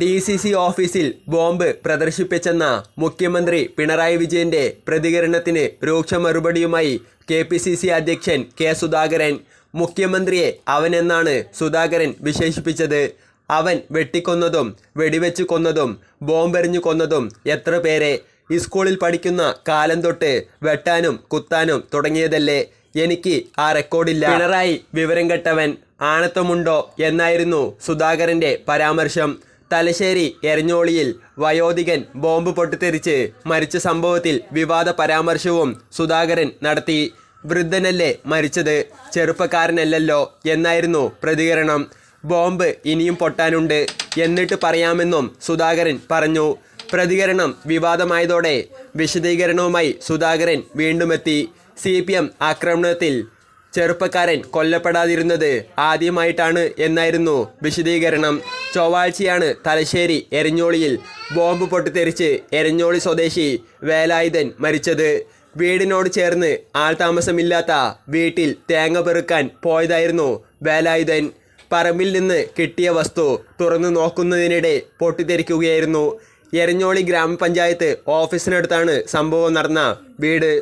D C C ഓഫീസിൽ bomb പ്രദർശിപ്പിച്ചെന്ന മുഖ്യമന്ത്രി പിണറായി വിജയന്റെ പ്രതികരണത്തിന് രൂക്ഷ മറുപടിയുമായി കെ പി സി സി അധ്യക്ഷൻ കെ സുധാകരൻ. മുഖ്യമന്ത്രിയെ അവനെന്നാണ് സുധാകരൻ വിശേഷിപ്പിച്ചത്. അവൻ വെട്ടിക്കൊന്നതും വെടിവെച്ച് കൊന്നതും ബോംബെറിഞ്ഞു കൊന്നതും എത്ര പേരെ? സ്കൂളിൽ പഠിക്കുന്ന കാലം തൊട്ട് വെട്ടാനും കുത്താനും തുടങ്ങിയതല്ലേ? എനിക്ക് ആ റെക്കോർഡില്ല. പിണറായി വിവരം കെട്ടവൻ ആണത്വമുണ്ടോ എന്നായിരുന്നു സുധാകരന്റെ പരാമർശം. തലശ്ശേരി എരഞ്ഞോളിയിൽ വയോധികൻ ബോംബ് പൊട്ടിത്തെറിച്ച് മരിച്ച സംഭവത്തിൽ വിവാദ പരാമർശവും സുധാകരൻ നടത്തി. വൃദ്ധനല്ലേ മരിച്ചത്? ചെറുപ്പക്കാരനല്ലല്ലോ എന്നായിരുന്നു പ്രതികരണം. ബോംബ് ഇനിയും പൊട്ടാനുണ്ട് എന്നിട്ട് പറയാമെന്നും സുധാകരൻ പറഞ്ഞു. പ്രതികരണം വിവാദമായതോടെ വിശദീകരണവുമായി സുധാകരൻ വീണ്ടുമെത്തി. സി പി എം ആക്രമണത്തിൽ ചെറുപ്പക്കാരൻ കൊല്ലപ്പെടാതിരുന്നത് ആദ്യമായിട്ടാണ് എന്നായിരുന്നു വിശദീകരണം. ചൊവ്വാഴ്ചയാണ് തലശ്ശേരി എരഞ്ഞോളിയിൽ ബോംബ് പൊട്ടിത്തെറിച്ച് എരഞ്ഞോളി സ്വദേശി വേലായുധൻ മരിച്ചത്. വീടിനോട് ചേർന്ന് ആൾ താമസമില്ലാത്ത വീട്ടിൽ തേങ്ങ പെറുക്കാൻ പോയതായിരുന്നു വേലായുധൻ. പറമ്പിൽ നിന്ന് കിട്ടിയ വസ്തു തുറന്നു നോക്കുന്നതിനിടെ പൊട്ടിത്തെറിക്കുകയായിരുന്നു. എരഞ്ഞോളി ഗ്രാമപഞ്ചായത്ത് ഓഫീസിനടുത്താണ് സംഭവം നടന്ന വീട്.